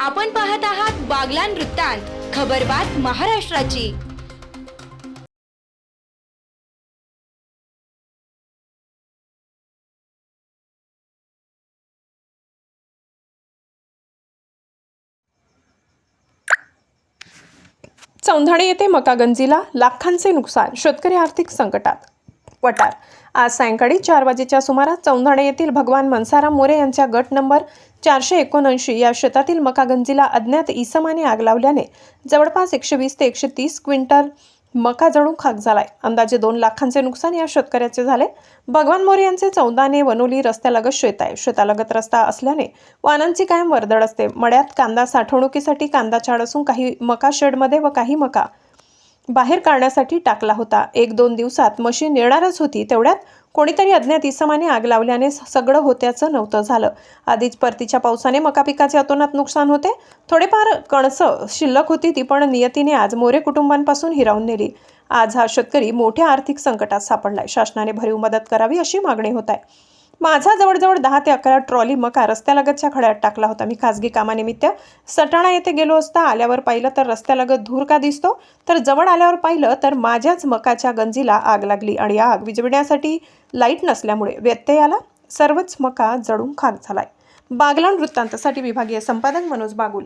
आपण पाहत आहात बागलान वृत्तांत खबरबात महाराष्ट्राची. चौंधणी येथे मकागंजीला लाखांचे नुकसान शेतकरी आर्थिक संकटात. वटार आज सायंकाळी चार वाजेच्या सुमारास चौंधाणे येथील भगवान मनसाराम मोरे यांच्या गट नंबर चारशे एकोणऐंशी या शेतातील मकागंजीला अज्ञात इसमाने आग लावल्याने जवळपास एकशे वीस ते एकशे तीस क्विंटल मका जणू खाक झालाय. अंदाजे दोन लाखांचे नुकसान या शेतकऱ्याचे झाले. भगवान मोरे यांचे चौदाने वनोली रस्त्यालगत शेत आहे. शेतालगत रस्ता असल्याने वाहनांची कायम वर्दळ असते. मळ्यात कांदा साठवणुकीसाठी कांदा चाड असून काही मका शेडमध्ये व काही मका बाहेर काढण्यासाठी टाकला होता. एक दोन दिवसात मशीन येणारच होती. तेवढ्यात कोणीतरी अज्ञात इसमाने आग लावल्याने सगळं होत्याचं नव्हतं झालं. आधीच परतीच्या पावसाने मका पिकाचे अतोनात नुकसान होते. थोडेफार कणसं शिल्लक होती ती पण नियतीने आज मोरे कुटुंबांपासून हिरावून नेली. आज हा शेतकरी मोठ्या आर्थिक संकटात सापडलाय. शासनाने भरीव मदत करावी अशी मागणी होत आहे माझा जवळजवळ दहा ते अकरा ट्रॉली मका रस्त्यालगतच्या खड्यात टाकला होता. मी खासगी कामानिमित्त सटाणा येथे गेलो असता आल्यावर पाहिलं तर रस्त्यालगत धूर का दिसतो. तर जवळ आल्यावर पाहिलं तर माझ्याच मकाच्या गंजीला आग लागली आणि आग विजविण्यासाठी लाइट नसल्यामुळे व्यत्यय आला सर्वच मका जळून खाक झालाय. बागलाण वृत्तांतासाठी विभागीय संपादक मनोज बागुल.